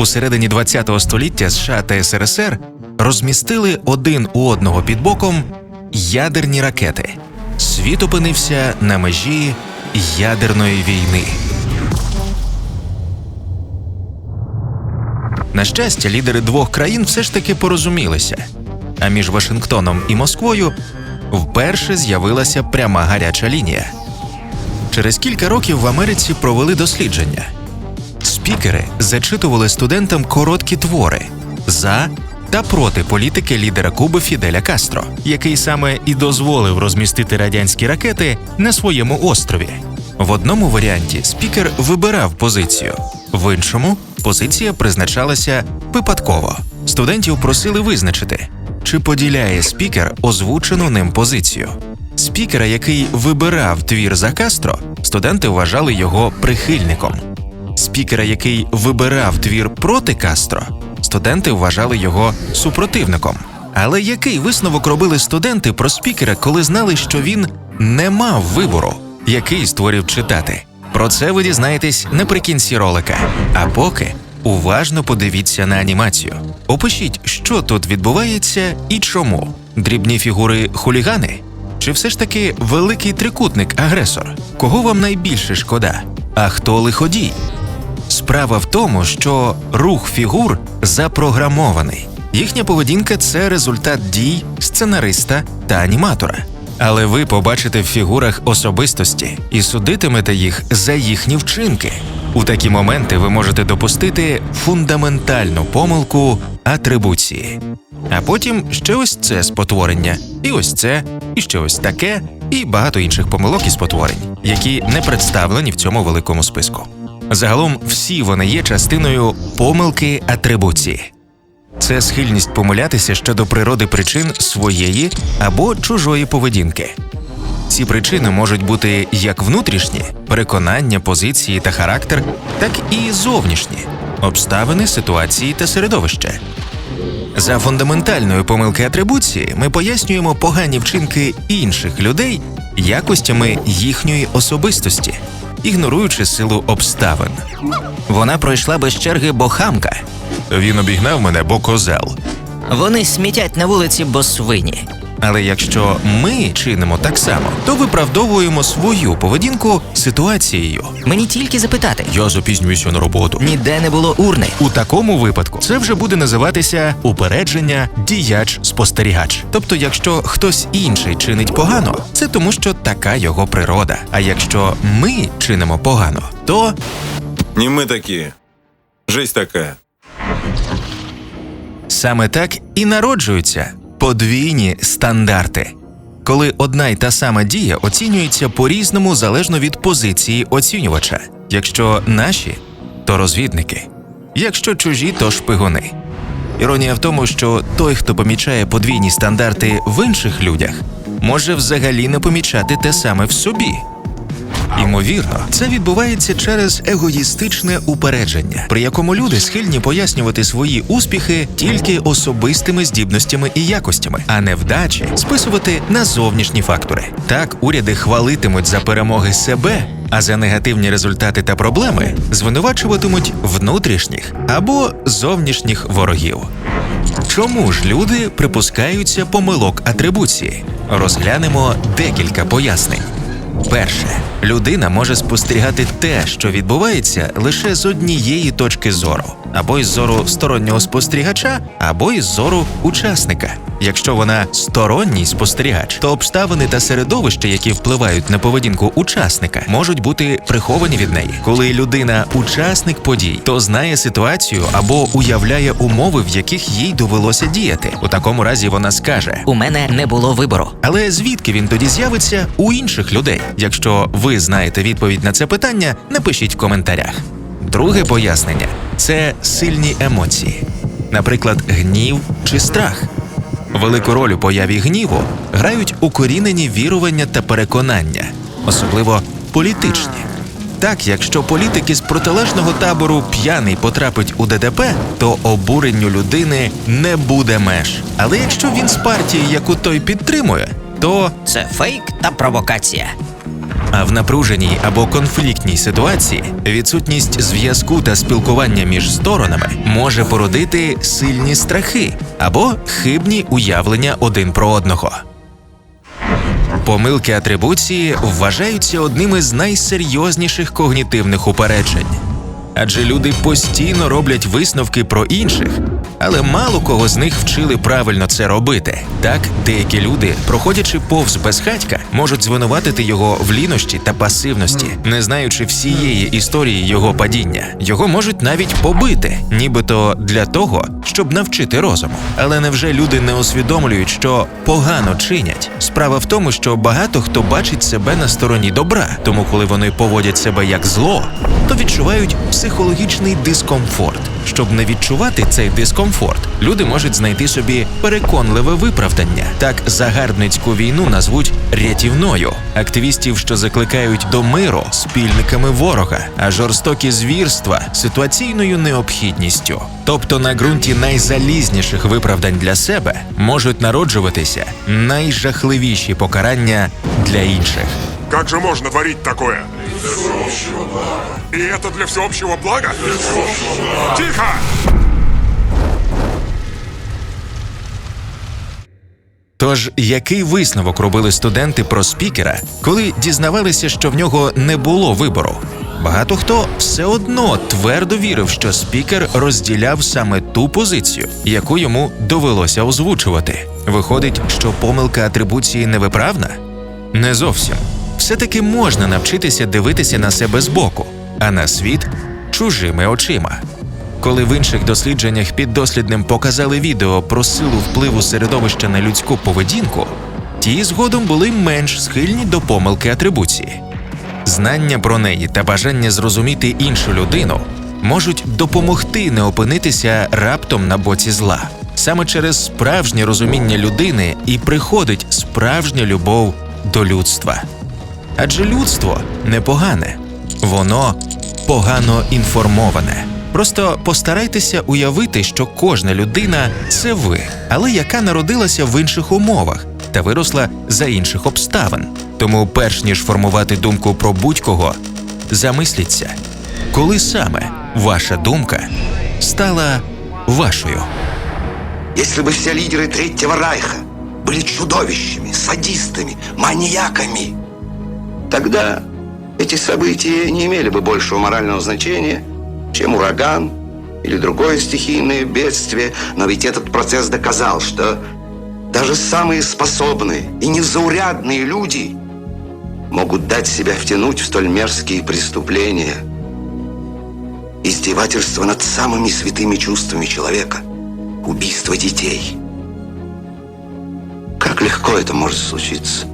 У середині ХХ століття США та СРСР розмістили один у одного під боком ядерні ракети. Світ опинився на межі ядерної війни. На щастя, лідери двох країн все ж таки порозумілися. А між Вашингтоном і Москвою вперше з'явилася пряма гаряча лінія. Через кілька років в Америці провели дослідження. Спікери зачитували студентам короткі твори за та проти політики лідера Куби Фіделя Кастро, який саме і дозволив розмістити радянські ракети на своєму острові. В одному варіанті спікер вибирав позицію, в іншому позиція призначалася випадково. Студентів просили визначити, чи поділяє спікер озвучену ним позицію. Спікера, який вибирав твір за Кастро, студенти вважали його прихильником. Спікера, який вибирав твір проти Кастро, студенти вважали його супротивником. Але який висновок робили студенти про спікера, коли знали, що він не мав вибору, який створив читати? Про це ви дізнаєтесь наприкінці ролика. А поки уважно подивіться на анімацію. Опишіть, що тут відбувається і чому. Дрібні фігури хулігани? Чи все ж таки великий трикутник агресор? Кого вам найбільше шкода? А хто лиходій? Справа в тому, що рух фігур запрограмований. Їхня поведінка це результат дій сценариста та аніматора. Але ви побачите в фігурах особистості і судитимете їх за їхні вчинки. У такі моменти ви можете допустити фундаментальну помилку атрибуції. А потім ще ось це спотворення, і ось це, і ще ось таке, і багато інших помилок і спотворень, які не представлені в цьому великому списку. Загалом всі вони є частиною помилки атрибуції. Це схильність помилятися щодо природи причин своєї або чужої поведінки. Ці причини можуть бути як внутрішні переконання, позиції та характер, так і зовнішні обставини, ситуації та середовище. За фундаментальною помилки атрибуції ми пояснюємо погані вчинки інших людей якостями їхньої особистості, ігноруючи силу обставин. Вона пройшла без черги, бо хамка. Він обігнав мене, бо козел. Вони смітять на вулиці, бо свині. Але якщо ми чинимо так само, то виправдовуємо свою поведінку ситуацією. Мені тільки запитати. Я запізнююся на роботу. Ніде не було урни. У такому випадку це вже буде називатися упередження діяч-спостерігач. Тобто, якщо хтось інший чинить погано, це тому, що така його природа. А якщо ми чинимо погано, то Не мы такие. Жизнь такая. Саме так і народжуються подвійні стандарти, коли одна й та сама дія оцінюється по-різному залежно від позиції оцінювача. Якщо наші, то розвідники, якщо чужі, то шпигуни. Іронія в тому, що той, хто помічає подвійні стандарти в інших людях, може взагалі не помічати те саме в собі. Імовірно, це відбувається через егоїстичне упередження, при якому люди схильні пояснювати свої успіхи тільки особистими здібностями і якостями, а невдачі списувати на зовнішні фактори. Так уряди хвалитимуть за перемоги себе, а за негативні результати та проблеми звинувачуватимуть внутрішніх або зовнішніх ворогів. Чому ж люди припускаються помилок атрибуції? Розглянемо декілька пояснень. Перше, людина може спостерігати те, що відбувається, лише з однієї точки зору, або із зору стороннього спостерігача, або із зору учасника. Якщо вона сторонній спостерігач, то обставини та середовище, які впливають на поведінку учасника, можуть бути приховані від неї. Коли людина учасник подій, то знає ситуацію або уявляє умови, в яких їй довелося діяти. У такому разі вона скаже: У мене не було вибору. але звідки він тоді з'явиться у інших людей? Якщо ви знаєте відповідь на це питання, напишіть в коментарях. Друге пояснення це сильні емоції, наприклад, гнів чи страх. Велику роль у появі гніву грають укорінені вірування та переконання, особливо політичні. Так, якщо політик із протилежного табору п'яний потрапить у ДДП, то обуренню людини не буде меж. Але якщо він з партії, яку той підтримує, то Це фейк та провокація. А в напруженій або конфліктній ситуації відсутність зв'язку та спілкування між сторонами може породити сильні страхи або хибні уявлення один про одного. Помилки атрибуції вважаються одним із найсерйозніших когнітивних упереджень. Адже люди постійно роблять висновки про інших, але мало кого з них вчили правильно це робити. Так, деякі люди, проходячи повз безхатька, можуть звинуватити його в лінощі та пасивності, не знаючи всієї історії його падіння. Його можуть навіть побити, нібито для того, щоб навчити розуму. Але невже люди не усвідомлюють, що погано чинять? Справа в тому, що багато хто бачить себе на стороні добра, тому коли вони поводять себе як зло, то відчувають психологічний дискомфорт. Щоб не відчувати цей дискомфорт, люди можуть знайти собі переконливе виправдання. Так загарбницьку війну назвуть рятівною. Активістів, що закликають до миру, спільниками ворога, а жорстокі звірства ситуаційною необхідністю. Тобто на ґрунті найзалізніших виправдань для себе можуть народжуватися найжахливіші покарання для інших. Как же можно творить такое? И это для всеобщего блага? Тихо! Тож, який висновок робили студенти про спікера, коли дізнавалися, що в нього не було вибору? Багато хто все одно твердо вірив, що спікер розділяв саме ту позицію, яку йому довелося озвучувати. Виходить, що помилка атрибуції невиправна? Не зовсім. Все-таки можна навчитися дивитися на себе збоку, а на світ чужими очима. Коли в інших дослідженнях піддослідним показали відео про силу впливу середовища на людську поведінку, ті згодом були менш схильні до помилки атрибуції. Знання про неї та бажання зрозуміти іншу людину можуть допомогти не опинитися раптом на боці зла. Саме через справжнє розуміння людини і приходить справжня любов до людства. Адже людство непогане, воно погано інформоване. Просто постарайтеся уявити, що кожна людина це ви, але яка народилася в інших умовах та виросла за інших обставин. Тому, перш ніж формувати думку про будь-кого, замисліться, коли саме ваша думка стала вашою. Если бы все лидеры Третьего Райха были чудовищами, садистами, маньяками, Тогда эти события не имели бы большего морального значения, чем ураган или другое стихийное бедствие. Но ведь этот процесс доказал, что даже самые способные и незаурядные люди могут дать себя втянуть в столь мерзкие преступления. Издевательство над самыми святыми чувствами человека – убийство детей. Как легко это может случиться?